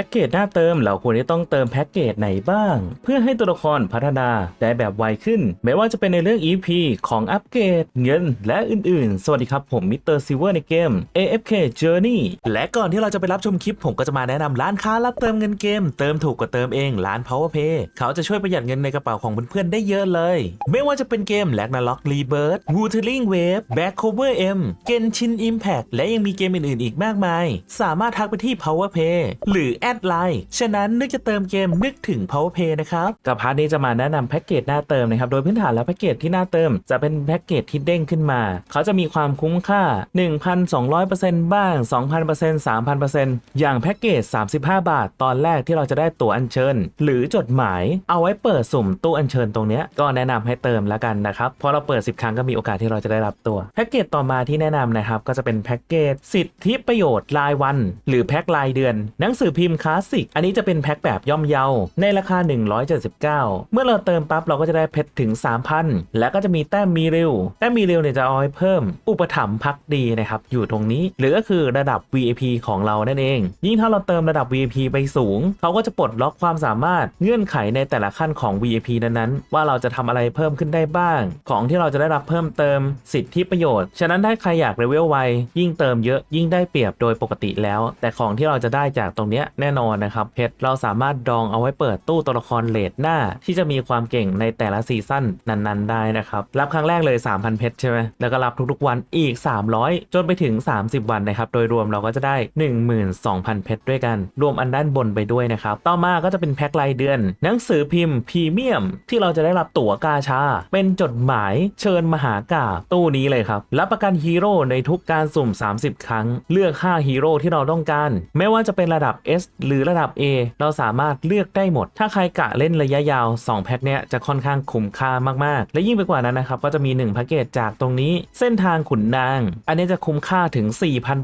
พ็กเกจหน้าเติมเราควรจะต้องเติมแพ็กเกจไหนบ้าง เพื่อให้ตัวละครพัฒนาได้แบบไวขึ้น ไม่ว่าจะเป็นในเรื่อง EP ของอัปเกรดเงิน และอื่นๆ สวัสดีครับผมมิสเตอร์ซิเวอร์ในเกม AFK Journey และก่อนที่เราจะไปรับชมคลิป ผมก็จะมาแนะนำร้านค้ารับเติมเงินเกม เติมถูกกว่าเติมเองร้าน PowerPay เขาจะช่วยประหยัดเงินในกระเป๋าของเพื่อนๆได้เยอะเลย ไม่ว่าจะเป็นเกม l a g n a r o k Rebirth Wuthering Wave Back Cover M Genshin Impact และยังมีเกมอื่นๆ อีกมากมาย สามารถทักไปที่ PowerPay หรือแอดไลน์ฉะนั้นนึกจะเติมเกมนึกถึง PowerPay นะครับกับพาร์ทนี้จะมาแนะนำแพ็กเกจหน้าเติมนะครับโดยพื้นฐานแล้วแพ็กเกจที่หน้าเติม จะเป็นแพ็กเกจที่เด้งขึ้นมา เขาจะมีความคุ้มค่า 1,200%บ้าง 2,000% 3,000%อย่างแพ็กเกจ 35 บาท ตอนแรกที่เราจะได้ตั๋วอัญเชิญ หรือจดหมายเอาไว้เปิดสุ่มตู้อัญเชิญตรงนี้ก็แนะนำให้เติมแล้วกันนะครับเพราะเราเปิด 10 ครั้งก็มีโอกาสที่เราจะได้รับตัวแพ็กเกจต่อมาที่แนะนำนะครับก็จะเป็นแพ็กเกจสิทธิประโยชน์รายวัน หรือแพ็กรายเดือน หนังสือพิมพ์คลาสสิก อันนี้จะเป็นแพ็กแบบย่อมเยา ในราคา 179 เมื่อเราเติมปั๊บเราก็จะได้เพชรถึง 3,000 แล้วก็จะมีแต้มมีเร็ว แต้มมีเร็วเนี่ยจะเอาไว้เพิ่ม อุปถัมภ์พักดีนะครับ อยู่ตรงนี้ หรือก็คือระดับ VIP ของเรานั่นเอง ยิ่งถ้าเราเติมระดับ VIP ไปสูง เขาก็จะปลดล็อกความสามารถเงื่อนไขในแต่ละขั้นของ VIP นั้นๆ ว่าเราจะทำอะไรเพิ่มขึ้นได้บ้าง ของที่เราจะได้รับเพิ่มเติม สิทธิประโยชน์ ฉะนั้นถ้าใครอยากเลเวลไว ยิ่งเติมเยอะยิ่งได้เปรียบโดยปกติแล้ว แต่ของที่เราจะได้จากตรงเนี้ยแน่นอนนะครับเพชรเราสามารถดองเอาไว้เปิดตู้ตัวละครเลดหน้า ที่จะมีความเก่งในแต่ละซีซั่นนั้น ๆ ได้นะครับ รับครั้งแรกเลย 3,000 เพชรใช่ไหมแล้วก็รับทุกๆวันอีก 300 จนไปถึง 30 วันนะครับ โดยรวมเราก็จะได้ 12,000 เพชรด้วยกัน รวมอันด้านบนไปด้วยนะครับ ต่อมาก็จะเป็นแพ็ครายเดือน หนังสือพิมพ์พรีเมียม ที่เราจะได้รับตั๋วกาชา เป็นจดหมายเชิญมหากาตู้นี้เลยครับรับประกันฮีโร่ในทุกการสุ่ม 30 ครั้ง เลือก 5 ฮีโร่ที่เราต้องการ ไม่ว่าจะเป็นระดับ S หรือระดับ A เราสามารถเลือกได้หมด ถ้าใครกะเล่นระยะยาว 2 แพ็คเนี้ยจะค่อนข้างคุ้มค่ามากๆ และยิ่งไปกว่านั้นนะครับก็จะมี1แพ็กเกจจากตรงนี้เส้นทางขุนนาง อันนี้จะคุ้มค่าถึง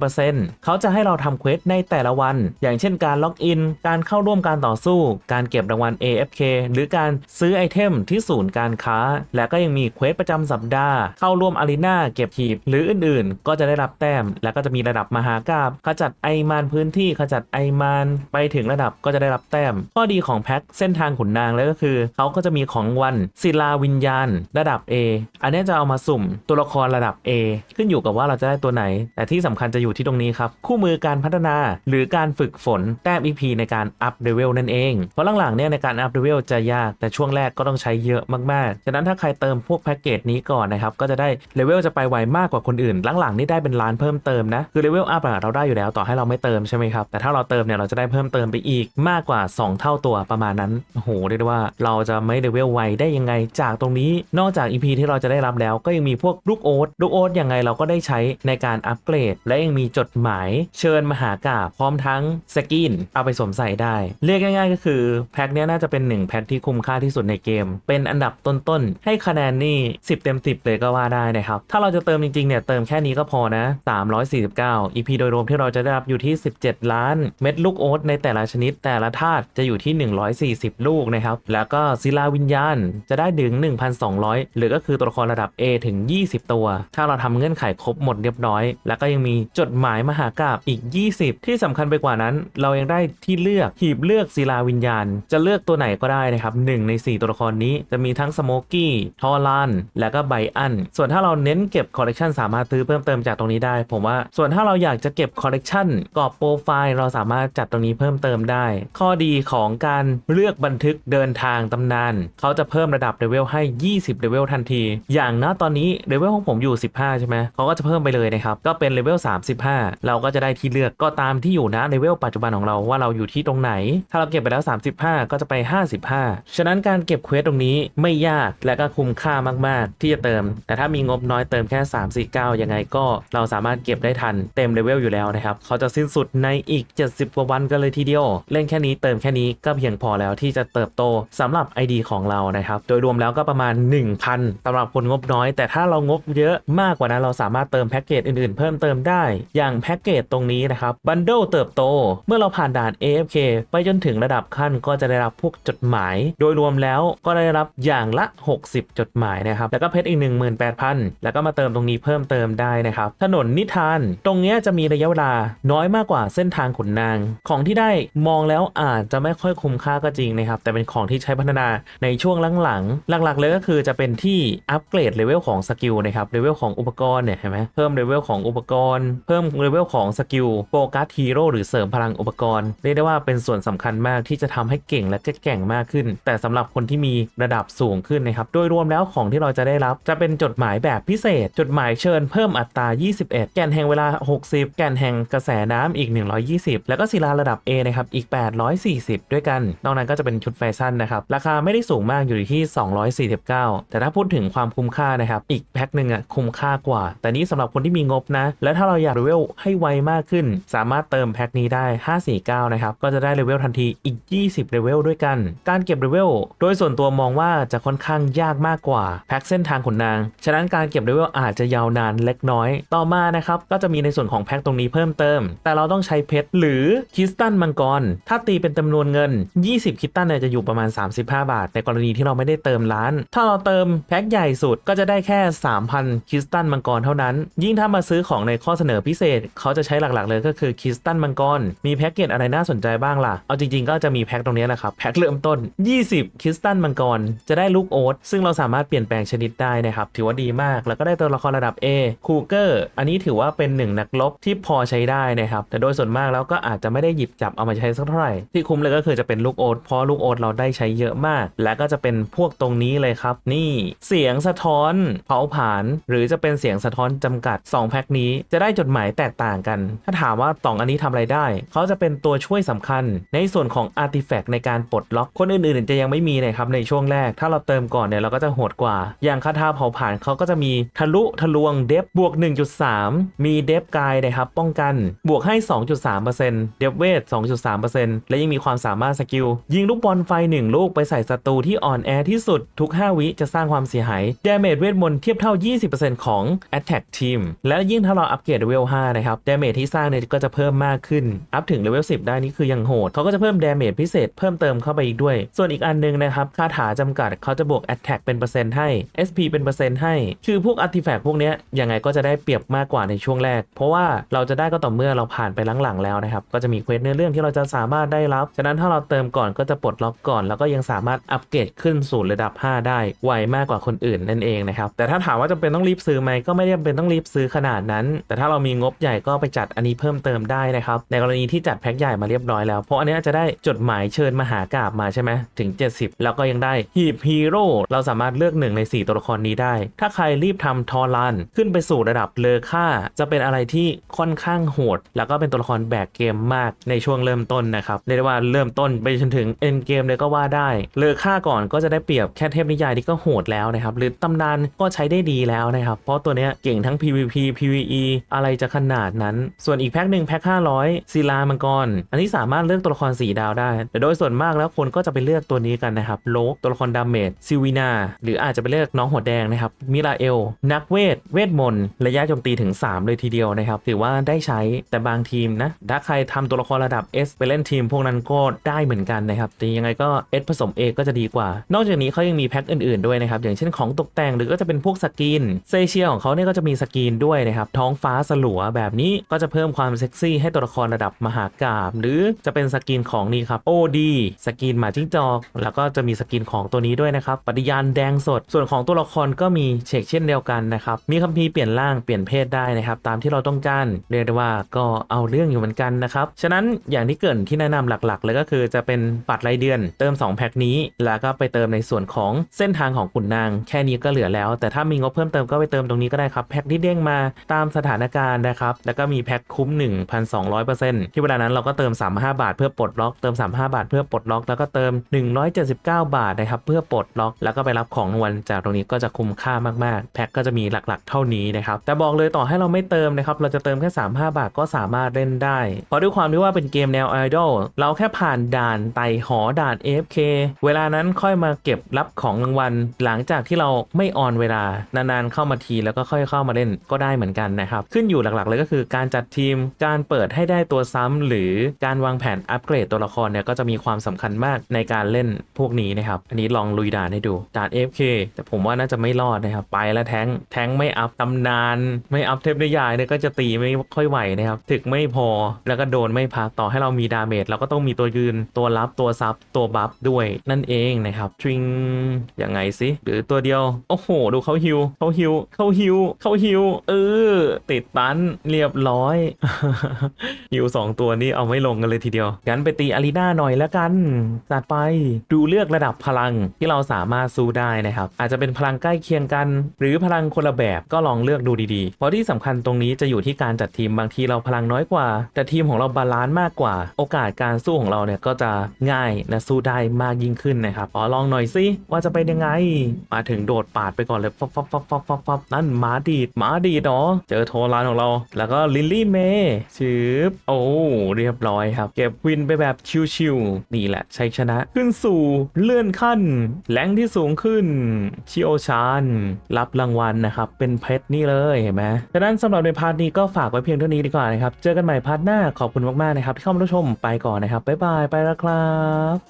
4,000%เขาจะให้เราทำเควสในแต่ละวัน อย่างเช่นการล็อกอิน การเข้าร่วมการต่อสู้ การเก็บรางวัล AFK หรือการซื้อไอเทมที่ศูนย์การค้า และก็ยังมีเควสประจำสัปดาห์ เข้าร่วมอารีนาเก็บหีบ หรืออื่นๆ ก็จะได้รับแต้ม แล้วก็จะมีระดับมหากราบขจัดไอมานพื้นที่ขจัดไอมานไปถึงระดับก็จะได้รับแต้ม ข้อดีของแพ็คเส้นทางขุนนางแล้วก็คือเขาก็จะมีของวันศิลาวิญญาณ ระดับ A อันนี้จะเอามาสุ่มตัวละครระดับ A ขึ้นอยู่กับว่าเราจะได้ตัวไหน แต่ที่สำคัญจะอยู่ที่ตรงนี้ครับ คู่มือการพัฒนาหรือการฝึกฝนแต้ม EP ในการอัพเลเวลนั่นเอง เพราะหลังๆเนี่ยในการอัพเลเวลจะยาก แต่ช่วงแรกก็ต้องใช้เยอะมากๆ ฉะนั้นถ้าใครเติมพวกแพ็กเกจนี้ก่อนนะครับ ก็จะได้เลเวลจะไปไวมากกว่าคนอื่น หลังๆนี่ได้เป็นล้านเพิ่มเติมนะ คือเลเวลอัพเราได้อยู่แล้วต่อให้เราไม่เติมใช่ไหมครับ แต่ถ้าเราเติมเนี่ยเราจะได้เพิ่มเติมไปอีกมากกว่า 2 เท่าตัวประมาณนั้นโหเรียกได้ว่าเราจะไม่เลเวลไวได้ยังไง จากตรงนี้นอกจาก EP ที่เราจะได้รับแล้ว ก็ยังมีพวกลูกโอ๊ตลูกโอ๊ตยังไงเราก็ได้ใช้ในการอัปเกรด และยังมีจดหมายเชิญมหากาพย์พร้อมทั้งสกินเอาไปสวมใส่ได้ เรียกง่าย ๆ ก็คือแพ็คนี้น่าจะเป็นหนึ่งแพ็คที่คุ้มค่าที่สุดในเกม เป็นอันดับต้นๆให้คะแนนนี่ 10 เต็ม 10 เลยก็ว่าได้นะครับถ้าเราจะเติมจริงๆเนี่ยเติมแค่นี้ก็พอนะ349 EP โดยรวมที่เราจะได้รับอยู่ที่ 17 ล้านเม็ดลูกโอ๊ตในแต่ละชนิดแต่ละธาตุจะอยู่ที่ 140 ลูกนะครับ แล้วก็ศิลาวิญญาณจะได้ถึง 1,200 หรือก็คือตัวละครระดับ A ถึง 20 ตัว ถ้าเราทำเงื่อนไขครบหมดเรียบร้อย แล้วก็ยังมีจดหมายมหากราบอีก 20 ที่สำคัญไปกว่านั้น เรายังได้ที่เลือกหีบเลือกศิลาวิญญาณ จะเลือกตัวไหนก็ได้นะครับหนึ่งใน 4 ตัวละครนี้จะมีทั้งสโมกี้ทอรานและก็ไบอัน ส่วนถ้าเราเน้นเก็บคอลเลกชันสามารถซื้อเพิ่มเติมจากตรงนี้ได้ ผมว่าส่วนถ้าเราอยากจะเก็บคอลเลกชันกรอบโปรไฟล์เราสามารถจัดตรงนี้เพิ่มเติมได้ ข้อดีของการเลือกบันทึกเดินทางตำนาน เขาจะเพิ่มระดับเลเวลให้ 20เลเวลทันที อย่างณตอนนี้เลเวลของผมอยู่ 15 ใช่ไหมเขาก็จะเพิ่มไปเลยนะครับก็เป็นเลเวล35 เราก็จะได้ที่เลือกก็ตามที่อยู่นะเลเวลปัจจุบันของเราว่าเราอยู่ที่ตรงไหน ถ้าเราเก็บไปแล้ว 35 ก็จะไป 55 ฉะนั้นการเก็บเควสตรงนี้ไม่ยากและก็คุ้มค่ามาก ๆ ที่จะเติม แต่ถ้ามีงบน้อยเติมแค่ 349 ยังไงก็เราสามารถเก็บได้ทันเต็มเลเวลอยู่แล้วนะครับ เขาจะสิ้นสุดในอีก 70 กว่าวันกนเลยทีเดียว เล่นแค่นี้เติมแค่นี้ก็เพียงพอแล้วที่จะเติบโตสำหรับ ID ของเรานะครับ โดยรวมแล้วก็ประมาณ 1,000สำหรับคนงบน้อย แต่ถ้าเรางบเยอะมากกว่านั้นเราสามารถเติมแพ็กเกจอื่นๆ เพิ่มเติมได้ อย่างแพ็กเกจตรงนี้นะครับบันเดิลเติบโต เมื่อเราผ่านด่าน AFK ไปจนถึงระดับขั้นก็จะได้รับพวกจดหมาย โดยรวมแล้วก็ได้รับอย่างละ 60 จดหมายนะครับ แล้วก็เพชรอีก 18,000 แล้วก็มาเติมตรงนี้เพิ่มเติมได้นะครับ ถนนนิทาน ตรงนี้จะมีระยะเวลาน้อยมากกว่าเส้นทางขุนนาง ของที่ได้มองแล้วอาจจะไม่ค่อยคุ้มค่าก็จริงนะครับ แต่เป็นของที่ใช้พัฒนาในช่วงหลังๆ หลักๆ เลยก็คือจะเป็นที่อัปเกรดเลเวลของสกิลนะครับเลเวลของอุปกรณ์เนี่ยเห็นไหมเพิ่มเลเวลของอุปกรณ์ เพิ่มเลเวลของสกิลโฟกัสฮีโร่หรือเสริมพลังอุปกรณ์เรียกได้ว่าเป็นส่วนสำคัญมากที่จะทำให้เก่งและแก่งมากขึ้น แต่สำหรับคนที่มีระดับสูงขึ้นนะครับโดยรวมแล้วของที่เราจะได้รับจะเป็นจดหมายแบบพิเศษ จดหมายเชิญเพิ่มอัตรา 21 แก่นแห่งเวลา 60 แก่นแห่งกระแสน้ำอีก 120 แล้วก็ศิลาระดับ A นะครับอีก 840 ด้วยกัน นอกนั้นก็จะเป็นชุดแฟชั่นนะครับราคาไม่ได้สูงมากอยู่ที่ 249 แต่ถ้าพูดถึงความคุ้มค่านะครับอีกแพ็คหนึ่งอะคุ้มค่ากว่า แต่นี้สำหรับคนที่มีงบนะ และถ้าเราอยากเลเวลให้ไวมากขึ้น สามารถเติมแพ็คนี้ได้ 549 นะครับก็จะได้เลเวลทันทีอีก 20เลเวลด้วยกัน การเก็บเลเวลโดยส่วนตัวมองว่าจะค่อนข้างยากมากกว่าแพ็คเส้นทางขนนาง ฉะนั้นการเก็บเลเวลอาจจะยาวนานเล็กน้อย ต่อมานะครับก็จะมีในส่วนของแพ็คตรงนี้เพิ่มเติม แต่เราต้องใช้เพชรหรือคิสตัลมังกร ถ้าตีเป็นจำนวนเงิน 20คริสตัลเนี่ยจะอยู่ประมาณ 35 บาท ในกรณีที่เราไม่ได้เติมร้าน ถ้าเราเติมแพ็คใหญ่สุดก็จะได้แค่ 3,000คริสตัลมังกรเท่านั้น ยิ่งถ้ามาซื้อของในข้อเสนอพิเศษ เขาจะใช้หลักๆ เลยก็คือคริสตัลมังกร มีแพ็กเกจอะไรน่าสนใจบ้างล่ะ เอาจริงๆ ก็จะมีแพ็คตรงนี้แหละครับ แพ็คเริ่มต้น 20คริสตัลมังกร จะได้ลูกโอ๊ต ซึ่งเราสามารถเปลี่ยนแปลงชนิดได้นะครับ ถือว่าดีมาก แล้วก็ได้ตัวละครระดับ A คูเกอร์ อันนี้ถือว่าเป็นหนึ่งนักรบที่พอใช้ได้นะครับ แต่โดยส่วนมากแล้วก็อาจจะไม่ได้หยิบจับเอามาใช้สักเท่าไหร่ ที่คุ้มเลยก็คือจะเป็นลูกโอ๊ตเพราะลูกโอ๊ตเราได้ใช้เยอะมาก และก็จะเป็นพวกตรงนี้เลยครับ นี่เสียงสะท้อนเผาผลาญหรือจะเป็นเสียงสะท้อนจำกัด 2 แพ็คนี้จะได้จดหมายแตกต่างกัน ถ้าถามว่าสองอันนี้ทำอะไรได้ เขาจะเป็นตัวช่วยสำคัญ ในส่วนของอาร์ติแฟกต์ในการปลดล็อกคนอื่นๆ จะยังไม่มีนะครับในช่วงแรก ถ้าเราเติมก่อนเนี่ยเราก็จะโหดกว่า อย่างคาถาเผาผลาญเขาก็จะมีทะลุทะลวงเดฟบวก 1.3 มีเดฟกายนะครับป้องกันบวกให้ 2.3%เดฟเวท2.3%และยังมีความสามารถสกิล ยิงลูกบอลไฟ 1 ลูกไปใส่ศัตรูที่อ่อนแอที่สุดทุก 5 วิจะสร้างความเสียหาย ดาเมจเวทมนต์เทียบเท่า 20%ของ Attack Team และยิ่งถ้าเราอัปเกรดเลเวล 5 นะครับ ดาเมจที่สร้างเนี่ยก็จะเพิ่มมากขึ้น อัพถึงเลเวล 10 ได้นี่คือยังโหด เขาก็จะเพิ่มดาเมจพิเศษเพิ่มเติมเข้าไปอีกด้วย ส่วนอีกอันหนึงนะครับ คาถาจำกัดเขาจะบวก Attack เป็นเปอร์เซ็นต์ให้ SP เป็นเปอร์เซ็นต์ให้ คือพวกอาร์ติแฟกต์พวกเนี้ยยังไงก็จะได้เปรียบมากกว่าในช่วงแรก เพราะว่าเราจะได้ก็ต่อเมื่อเราผ่านไปหลังๆแล้วนะครับ ก็จะมีเควสเนื้อเรื่องที่เราจะสามารถได้รับ ฉะนั้นถ้าเราเติมก่อนก็จะปลดล็อกก่อน แล้วก็ยังสามารถอัปเกรดขึ้นสู่ระดับ 5 ได้ไวมากกว่าคนอื่นนั่นเองนะครับ แต่ถ้าถามว่าจำเป็นต้องรีบซื้อไหมก็ไม่จำเป็นต้องรีบซื้อขนาดนั้น แต่ถ้าเรามีงบใหญ่ก็ไปจัดอันนี้เพิ่มเติมได้นะครับ ในกรณีที่จัดแพ็คใหญ่มาเรียบร้อยแล้ว เพราะอันนี้จะได้จดหมายเชิญมหากราบมาใช่ไหมถึง 70 แล้วก็ยังได้หีบฮีโร่เราสามารถเลือกหนึ่งใน 4 ตัวละครนี้ได้ ถ้าใครรีบทำทอรันขึ้นไปสู่ระดับเลอค่า จะเป็นอะไรที่ค่อนข้างโหด แล้วก็เป็นตัวละครแบกเกมมากในช่วงเริ่มต้นนะครับเรียกได้ว่าเริ่มต้นไปจนถึงเอ็นเกมเลยก็ว่าได้เลอค่าก่อนก็จะได้เปรียบแค่เทพนิยายที่ก็โหดแล้วนะครับหรือตำนานก็ใช้ได้ดีแล้วนะครับ เพราะตัวเนี้ยเก่งทั้ง PVP PVE อะไรจะขนาดนั้น ส่วนอีกแพ็คหนึ่งแพ็ค500ศิลามังกร อันนี้สามารถเลือกตัวละครสีดาวได้ แต่โดยส่วนมากแล้วคนก็จะไปเลือกตัวนี้กันนะครับโลกตัวละครดาเมจซิวินาหรืออาจจะไปเลือกน้องหัวแดงนะครับมิราเอลนักเวท เวทมนต์ระยะโจมตีถึง 3 เลยทีเดียวนะครับถือว่าได้ใช้แต่บางทีมนะถ้าใครทำตัวละครระดับ S ไปเล่นทีมพวกนั้นก็ได้เหมือนกันนะครับแต่ยังไงก็ S ผสม A ก็จะดีกว่า นอกจากนี้เขายังมีแพ็คอื่นๆด้วยนะครับอย่างเช่นของตกแต่งหรือก็จะเป็นพวกสกินเซเชียของเขาเนี่ยก็จะมีสกินด้วยนะครับท้องฟ้าสลัวแบบนี้ก็จะเพิ่มความเซ็กซี่ให้ตัวละครระดับมหากาบหรือจะเป็นสกินของนี่ครับ OD สกินหมาจิ้งจอก แล้วก็จะมีสกินของตัวนี้ด้วยนะครับปฏิญาณแดงสด ส่วนของตัวละครก็มีเชกเช่นเดียวกันนะครับมีคัมภีร์เปลี่ยนร่างเปลี่ยนเพศได้นะครับตามที่เราต้องการเรียกได้ว่าก็เอาเรื่องอยู่เหมือนกันนะครับฉะนั้นอย่างที่เกินที่แนะนำหลักๆ เลยก็คือจะเป็นบัตรรายเดือน เติม 2 แพ็คนี้ แล้วก็ไปเติมในส่วนของเส้นทางของขุนนาง แค่นี้ก็เหลือแล้ว แต่ถ้ามีงบเพิ่มเติมก็ไปเติมตรงนี้ก็ได้ครับแพ็คที่เด้งมาตามสถานการณ์นะครับแล้วก็มีแพ็คคุ้ม 1,200%ที่เวลานั้นเราก็เติม 35 บาท เพื่อปลดล็อกเติม 35 บาท เพื่อปลดล็อกแล้วก็เติม 179 บาทนะครับเพื่อปลดล็อก แล้วก็ไปรับของรางวัลจากตรงนี้ก็จะคุ้มค่ามากๆ แพ็คก็จะมีหลักๆ เท่านี้นะครับแต่บอกเลยต่อให้เราไม่เติมนะครับเราจะเติมแค่ 35 บาทก็สามารถเล่นได้เพราะด้วยความที่ว่าเป็นเกมแนวไอดอลเราแค่ผ่านด่านไต่หอด่าน AFK เวลานั้นค่อยมาเก็บรับของรางวัล หลังจากที่เราไม่ออนเวลานานๆเข้ามาทีแล้วก็ค่อยเข้ามาเล่นก็ได้เหมือนกันนะครับ ขึ้นอยู่หลักๆ เลยก็คือการจัดทีมการเปิดให้ได้ตัวซ้ำหรือการวางแผนอัปเกรดตัวละครเนี่ยก็จะมีความสำคัญมากในการเล่นพวกนี้นะครับ อันนี้ลองลุยด่านให้ดูด่าน FK แต่ผมว่าน่าจะไม่รอดนะครับไปแล้วแทงแทงไม่อัพตำนาน ไม่อัพเทพนิยายเนี่ยก็จะตีไม่ค่อยไหวนะครับถึกไม่พอแล้วก็โดนไม่พักต่อให้เรามีดาเมจเราก็ต้องมีตัวยืนตัวรับตัวซับตัวบัฟด้วยนั่นเองนะครับทริงยังไงสิหรือตัวเดียว โอ้โห ดูเขาฮิวเขาฮิวเขาฮิวเขาฮิวเออ ติดตันเรียบร้อยฮิวสองตัวนี้เอาไม่ลงกันเลยทีเดียวงั้นไปตีอารีนาหน่อยแล้วกันจัดไปดูเลือกระดับพลังที่เราสามารถสู้ได้นะครับ อาจจะเป็นพลังใกล้เคียงกัน หรือพลังคนละแบบก็ลองเลือกดูดีๆ เพราะที่สำคัญตรงนี้จะอยู่ที่การจัดทีมบางทีเราพลังน้อยกว่า แต่ทีมของเราบาลานซ์มากกว่า โอกาสการสู้ของเราเนี่ยก็จะง่ายและสู้ได้มากยิ่งขึ้นนะครับอลองหน่อยสิว่าจะเป็นยังไง มาถึงโดดปาดไปก่อนเลยฟับฟับฟับฟับฟบฟับนั่นหมาดีดหมาดีดเนาะเจอโทรานของเรา แล้วก็ลิลลี่เมย์ชืบโอ้เรียบร้อยครับ เก็บวินไปแบบชิวๆนี่แหละชัยชนะขึ้นสู่เลื่อนขั้นแรงที่สูงขึ้นชิโอชานรับรางวัลนะครับ เป็นเพชรนี่เลยเห็นไหมดังนั้นสำหรับในพาร์ทนี้ก็ฝากไว้เพียงเท่านี้ดีกว่านะครับ เจอกันใหม่พาร์ทหน้าขอบคุณมากๆนะครับที่เข้ามารับชมไปก่อนนะครับบ๊ายบายไปแล้วครับ